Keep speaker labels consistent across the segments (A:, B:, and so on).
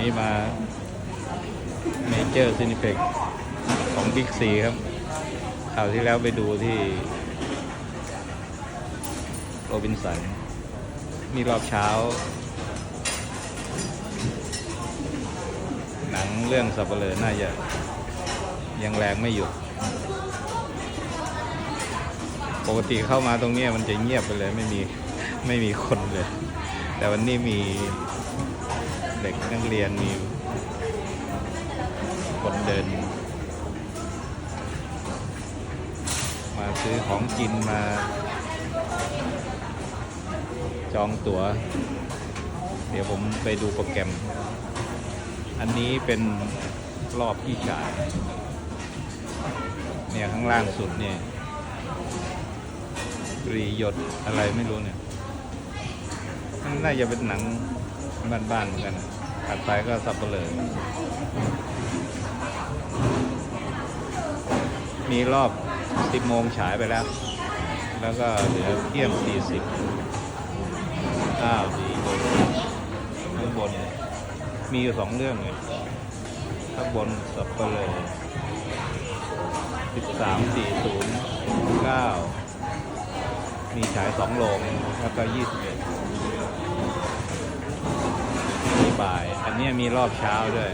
A: นี้มาเมเจอร์ซินิเพ็กของบิ๊กซีครับคราวที่แล้วไปดูที่โรบินสันมีรอบเช้า หนังเรื่องสับเปลือน่าจะยังแรงไม่หยุด ปกติเข้ามาตรงนี้มันจะเงียบไปเลยไม่มีไม่มีคนเลย แต่วันนี้มี เด็กนักเรียนมีคนเดิน มาซื้อของกินมา จองตั๋ว เดี๋ยวผมไปดูโปรแกรม อันนี้เป็นรอบที่ฉายเนี่ยข้างล่างสุดเนี่ยรีหยดอะไรไม่รู้เนี่ย น่าจะเป็นหนัง บ้านๆเหมือนกันถัดไปก็สับเปลือมีรอบ 10 โมงฉายไปแล้ว แล้วก็เหลือเที่ยง 40 อ้าวดีเลยข้างบน มีอยู่สองเรื่องเลยข้างบนสับเปลือ13 40 9 มีฉายสองโรงแล้วก็ยี่สิ มีบ่าย อันนี้มีรอบเช้าด้วย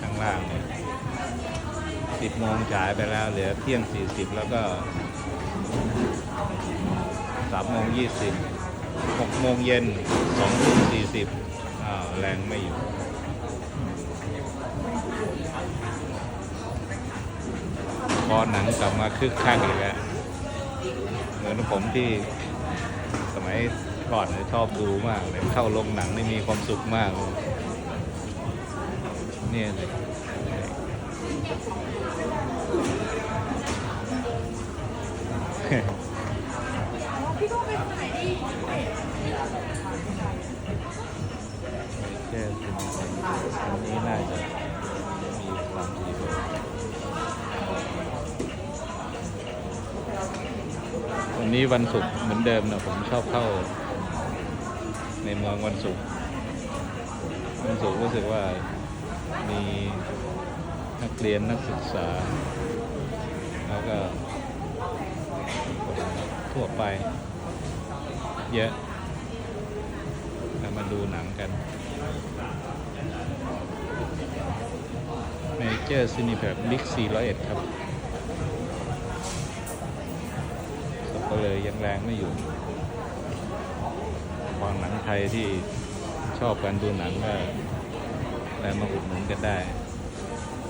A: ข้างล่างเนี่ยสิบโมงฉายไปแล้ว เหลือเที่ยงสี่สิบแล้วก็สามโมงยี่สิบหกโมงเย็นสองทุ่มสี่สิบอ้าวแรงไม่อยู่พอหนังกลับมาคึกคักอีกแล้วเหมือนผมที่สมัย ก่อนเนี่ยชอบดูมากเลยเข้าโรงหนังนี่มีความสุขมากเลยเนี่ยเลยแค่เป็นอันนี้น่าจะมีความดีเลยวันนี้วันศุกร์เหมือนเดิมนะผมชอบเข้า ในเมืองวันศุกร์วันศุกร์รู้สึกว่ามีนักเรียนนักศึกษา แล้วก็ทั่วไป เยอะแล้วมาดูหนังกันเมเจอร์ซินิเพ็กบิ๊กซีร้อยเอ็ดครับก็เลยยังแรงไม่อยู่ ไทยที่ชอบการดูหนังก็แรงมาอุดหนุนกันได้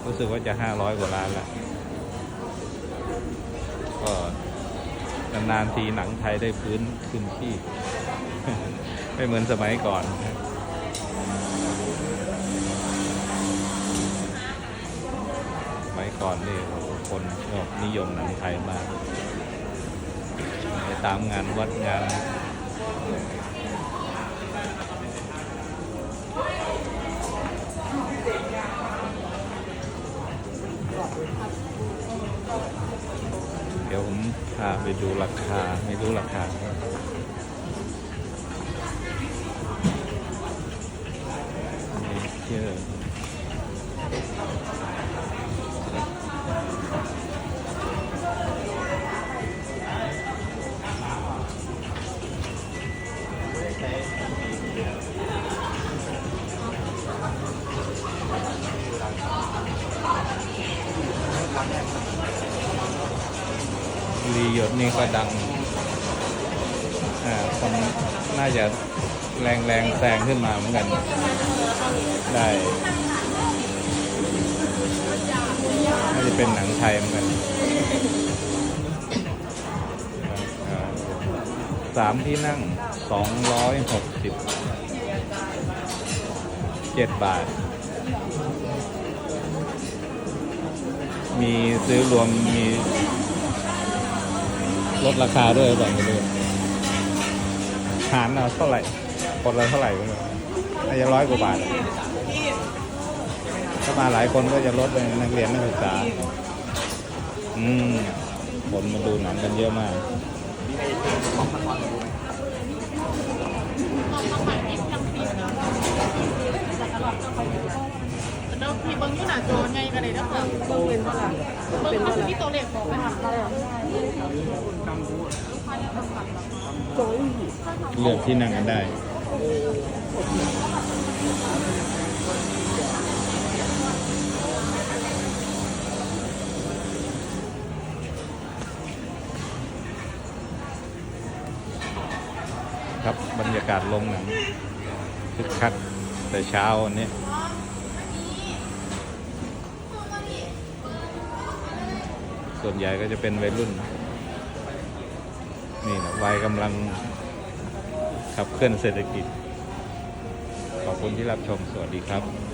A: รู้สึกว่าจะห้าร้อยกว่าล้านละก็นานๆทีหนังไทยได้พื้นขึ้นที่ ไม่เหมือนสมัยก่อนสมัยก่อนนี่คนชอบนิยมหนังไทยมากไปตามงานวัดงาน เดี๋ยวผมพาไปดูราคา ไม่รู้ราคาเยอะ ยดนี่ก็ดังอ่าคนน่าจะแรงแรงแซงขึ้นมาเหมือนกัน ได้น่าจะเป็นหนังไทยเหมือนกันสามที่นั่งสองร้อยหกสิบเจ็ดบาท มีซื้อรวมมี ลดราคาด้วยหรือเปล่าไม่รู้หารเอาเท่าไหร่คนละเท่าไหร่ไม่รู้น่าจจะร้อยกว่าบาทถ้ามาหลายคนก็จะลดเป็นนักเรียนนักศึกษา อืมคนมาดูหนังกันเยอะมาก
B: เเบิ้งอยู่หน้าจอไงกันเลยนะเบิ้งเบิ้งเป็นเท่าไหร่เบิ้งมันจะมีตัวเลขบอกไหมคะ
A: เลือกที่นั่งกันได้ครับบรรยากาศลงหนังคึกคักแต่เช้าวันนี้ ส่วนใหญ่ก็จะเป็นวัยรุ่น นี่นะวัยกำลังขับเคลื่อนเศรษฐกิจ ขอบคุณที่รับชมสวัสดีครับ